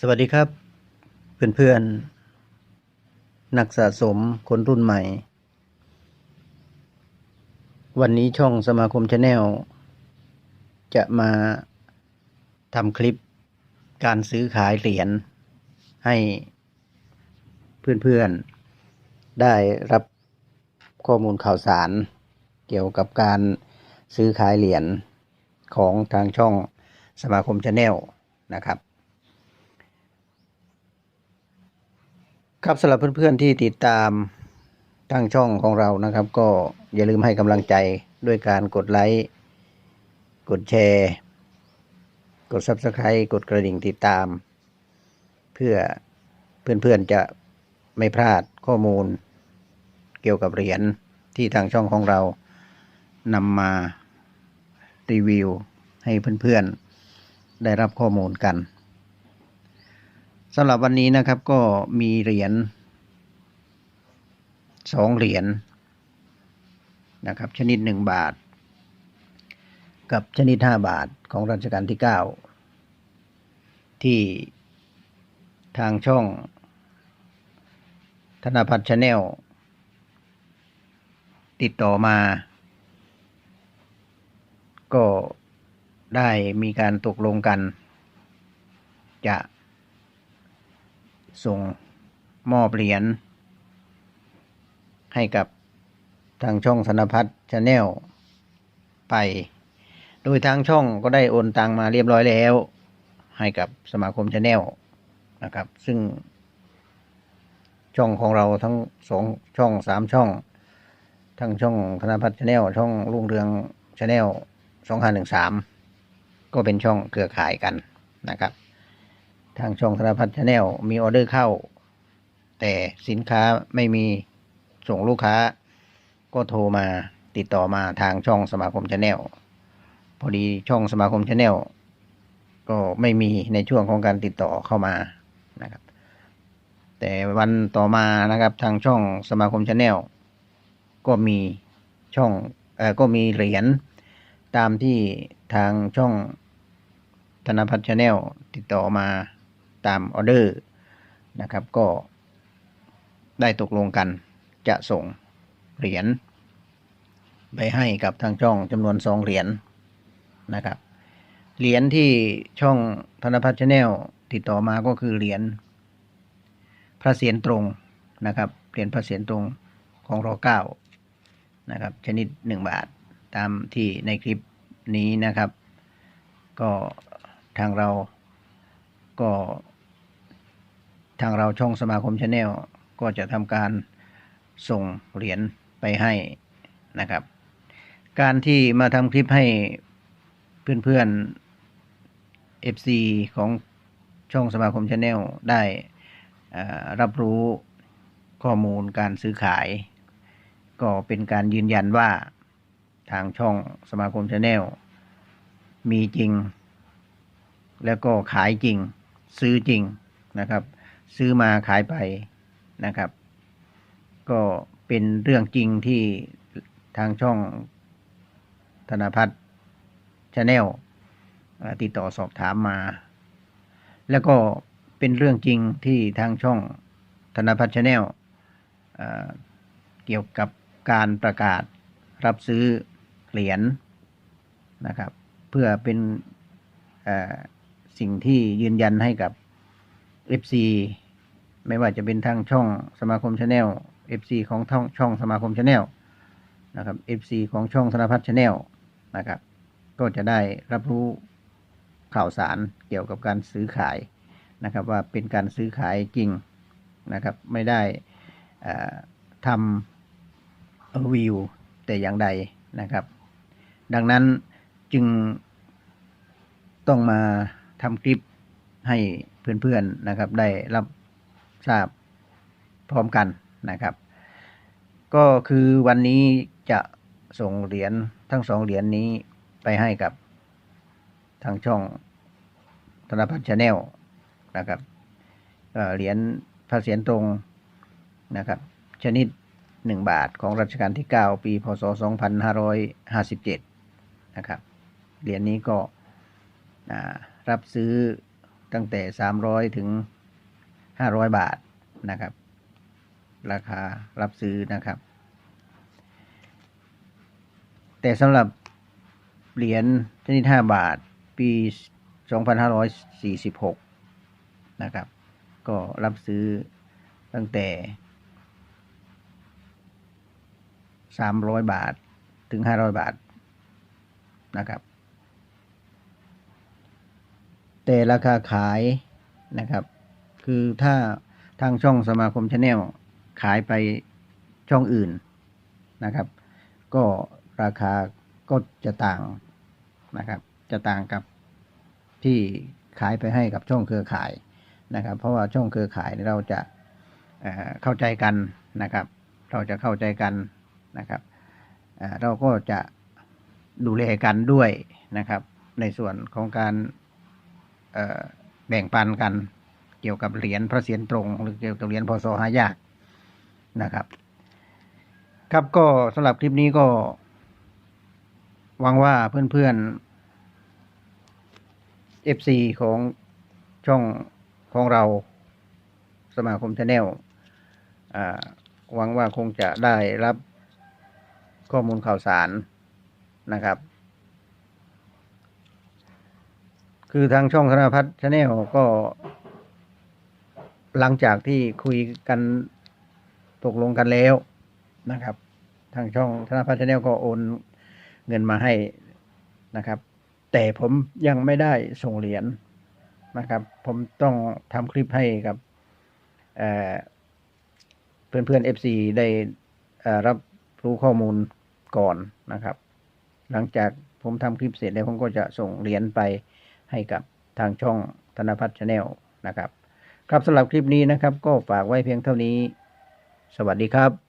สวัสดีครับ เพื่อนๆ นักสะสมคนรุ่นใหม่ วันนี้ช่องสมาคมชาแนลจะมาทำคลิปการซื้อขายเหรียญให้เพื่อนๆ ได้รับข้อมูลข่าวสาร เกี่ยวกับการซื้อขายเหรียญของทางช่องสมาคมชาแนลนะครับ ครับสำหรับเพื่อนๆที่ติดตามตั้งช่องของเรานะครับ ก็อย่าลืมให้กำลังใจด้วยการกดไลค์กดแชร์ กด Subscribe กดกระดิ่งติดตาม เพื่อเพื่อนๆจะไม่พลาดข้อมูล เกี่ยวกับเหรียญที่ทางช่องของเรานำมารีวิวให้เพื่อนๆได้รับข้อมูลกัน สำหรับวันนี้นะครับก็มีเหรียญสองเหรียญนะครับ ชนิดหนึ่งบาท กับชนิดห้าบาทของรัชกาลที่เก้าที่ทางช่อง ธนพัฒน์ชาแนลติดต่อมา ก็ได้มีการตกลงกัน จะ ส่งมอบเหรียญให้กับทางช่องธนพัฒน์ชาแนลไป โดยทางช่องก็ได้โอนตังมาเรียบร้อยแล้ว ให้กับสมาคมชาแนลนะครับ ซึ่ง ช่องของเราทั้งสองช่องสามช่อง ทั้งช่องธนพัฒน์ชาแนลช่องรุ่งเรืองชาแนลสองห้าหนึ่งสามก็เป็นช่องเครือข่ายกันนะครับ ทางช่องธนพัฒน์ชาแนลมีออเดอร์เข้า แต่สินค้าไม่มีส่งลูกค้า ก็โทรมาติดต่อมาทางช่องสมาคมชาแนลพอดีช่องสมาคมชาแนลก็ไม่มีในช่วงของการติดต่อเข้ามานะครับ แต่วันต่อมานะครับทางช่องสมาคมชาแนลก็มีช่องเออก็มีเหรียญตามที่ทางช่องธนพัฒน์ชาแนลติดต่อมา ตามออเดอร์นะครับ ก็ได้ตกลงกันจะส่งเหรียญไปให้กับทางช่องจำนวนสองเหรียญนะครับ เหรียญที่ช่องธนพัฒน์ชาแนลติดต่อมาก็คือเหรียญพระเศียรตรงนะครับ เหรียญพระเศียรตรงของรอเก้านะครับ ชนิดหนึ่งบาทตามที่ในคลิปนี้นะครับ ก็ทางเราก็างเราช่องสมาคมชาแนลก็จะทำการส่งเหรียญไปให้นะครับ การที่มาทำคลิปให้เพื่อนๆ FC ของช่องสมาคมชาแนลได้รับรู้ข้อมูลการซื้อขาย ก็เป็นการยืนยันว่าทางช่องสมาคมชาแนลมีจริง แล้วก็ขายจริงซื้อจริงนะครับ ซื้อมาขายไปนะครับ ก็เป็นเรื่องจริงที่ทางช่องธนพัฒน์ชาแนลติดต่อสอบถามมา แล้วก็เป็นเรื่องจริงที่ทางช่องธนพัฒน์ชาแนลเกี่ยวกับการประกาศรับซื้อเหรียญนะครับ เพื่อเป็นสิ่งที่ยืนยันให้กับ FC ไม่ว่าจะเป็นทางช่องสมาคมชาแนล FC ของช่องช่องสมาคมชาแนลนะครับ FC ของช่องธนพัฒน์ชาแนลนะครับ ก็จะได้รับรู้ข่าวสารเกี่ยวกับการซื้อขายนะครับว่าเป็นการซื้อขายจริงนะครับไม่ได้ทำวิวแต่อย่างใดนะครับ ดังนั้นจึงต้องมาทำคลิปให้ เพื่อนๆนะครับ ได้รับทราบพร้อมกันนะครับ ก็คือวันนี้จะส่งเหรียญทั้งสองเหรียญนี้ไปให้กับทางช่องธนพัฒน์ชาแนลนะครับเเหรียญพระเศียรตรงนะครับ ชนิดหนึ่งบาทของรัชกาลที่เก้าปี พศสองพันห้าร้อยห้าสิบเจ็ดนะครับ เหรียญนี้ก็รับซื้อ ตั้งแต่สามร้อยถึงห้าร้อยบาทนะครับ ราคารับซื้อนะครับ แต่สำหรับเหรียญชนิดห้าบาท ปีสองพันห้าร้อยสี่สิบหกนะครับ ก็รับซื้อตั้งแต่สามร้อยบาทถึงห้าร้อยบาทนะครับ แต่ราคาขายนะครับ คือถ้าทางช่องสมาคมชาแนลขายไปช่องอื่นนะครับ ก็ราคาก็จะต่างนะครับ จะต่างกับที่ขายไปให้กับช่องเครือข่ายนะครับ เพราะว่าช่องเครือข่ายเราจะเเข้าใจกันนะครับ เราจะเข้าใจกันนะครับเเราก็จะดูแลกันด้วยนะครับ ในส่วนของการ แบ่งปันกันเกี่ยวกับเหรียญพระเศียรตรง หรือเกี่ยวกับเหรียญพศหายากนะครับ ครับก็สำหรับคลิปนี้ก็หวังว่าเพื่อนๆ FC ของช่องของเราสมาคมชาแนลหวังว่าคงจะได้รับข้อมูลข่าวสารนะครับ คือทางช่องธนพัฒน์ชาแนลก็ หลังจากที่คุยกันตกลงกันแล้วนะครับ ทางช่องธนพัฒน์ชาแนลก็โอนเงินมาให้นะครับ แต่ผมยังไม่ได้ส่งเหรียญนะครับ ผมต้องทำคลิปให้กับเพื่อนเพื่อนเอฟซีได้รับรู้ข้อมูลก่อนนะครับ หลังจากผมทำคลิปเสร็จแล้วผมก็จะส่งเหรียญไป ให้กับทางช่องธนพัฒน์ชาแนลนะครับ ครับสำหรับคลิปนี้นะครับ ก็ฝากไว้เพียงเท่านี้ สวัสดีครับ